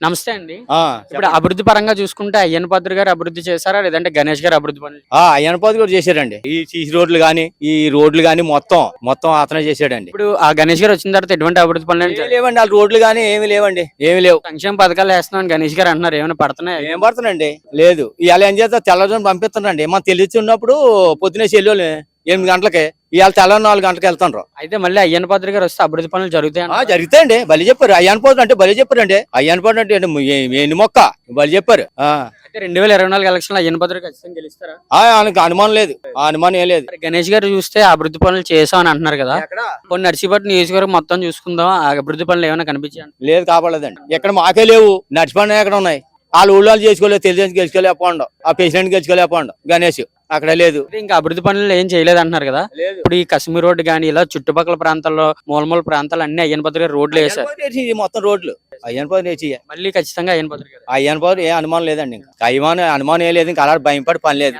నమస్తే అండి. ఇప్పుడు అభివృద్ధి పరంగా చూసుకుంటే అయ్యన్ పాత్ర గారు అభివృద్ధి చేశారా? లేదంటే గణేష్ గారు అభివృద్ధి పనులు ఆ, అయ్యనపాది కూడా చేశాడండి ఈ సీసీ రోడ్లు గాని ఈ రోడ్లు గాని మొత్తం మొత్తం అతనే చేశాడండి. ఇప్పుడు ఆ గణేష్ గారు వచ్చిన తర్వాత ఎటువంటి అభివృద్ధి పనులు లేవండి ఆ రోడ్లు గాని ఏమి లేవండి. ఏమి లేవు. సంక్షేమ పథకాలు వేస్తున్నాం గణేష్ గారు అంటున్నారు. ఏమైనా పడుతున్నాయి? ఏం పడుతుందండి లేదు. ఇవాళ ఏం చేస్తా? తెల్లవారు పంపిస్తున్నాండి మనం తెలిసి ఉన్నప్పుడు పొద్దునే చెల్లెలు ఎనిమిది గంటలకి. ఇవాళ తెల్ల నాలుగు గంటలకు వెళ్తాండ్రు. అయితే మళ్ళీ అయ్యన్ పాత్ర గారు వస్తే అభివృద్ధి పనులు జరుగుతాయి జరుగుతాయండి. బలి చెప్పారు. అయ్యనపోదు అంటే బలి చెప్పారండి అయ్యనపోదు అంటే ఏంటి, ఏ- ఎన్ని మొక్క? బలి చెప్పారు. అయితే రెండు వేల ఇరవై నాలుగు ఎలక్షన్ అయ్యన్ పాత్ర ఖచ్చితంగా గెలుస్తారా? ఆ, ఆయనకు అనుమానం లేదు. ఆ అనుమానం ఏం లేదు. గణేష్ గారు చూస్తే అభివృద్ధి పనులు చేసాం అని అంటున్నారు కదా. కొన్ని నర్సీపట్నం నియోజకవర్గం మొత్తం చూసుకుందాం. ఆ అభివృద్ధి పనులు ఏమైనా కనిపించాయి లేదు కాపాడలేదండి. ఎక్కడ మాకే లేవు. నడిచిపోయినా ఎక్కడ ఉన్నాయి? వాళ్ళు ఊళ్ళో వాళ్ళు చేసుకోలేదు తెలిసి గెలుచుకోలేకపోండు ఆ ప్రెసిడెంట్ గెలుచుకోలేకపోండు గణేష్ అక్కడ లేదు. ఇంకా అభివృద్ధి పనులు ఏం చేయలేదు అంటున్నారు కదా? ఇప్పుడు ఈ కశ్మీర్ రోడ్డు కానీ ఇలా చుట్టుపక్కల ప్రాంతాల్లో మూలమూల ప్రాంతాలు అన్ని అయ్యన్ పాత్ర గారు రోడ్లు వేశారు. ఈ మొత్తం రోడ్లు. అయ్యన్ పది నేర్చి మళ్ళీ ఖచ్చితంగా అయ్యన్ పాత్ర గారు. అయ్యన్ పది ఏ అనుమానం లేదండి ఇంకా. అయ్యమాన అనుమానం ఏం లేదు ఇంకా అలా భయపడి పని లేదు.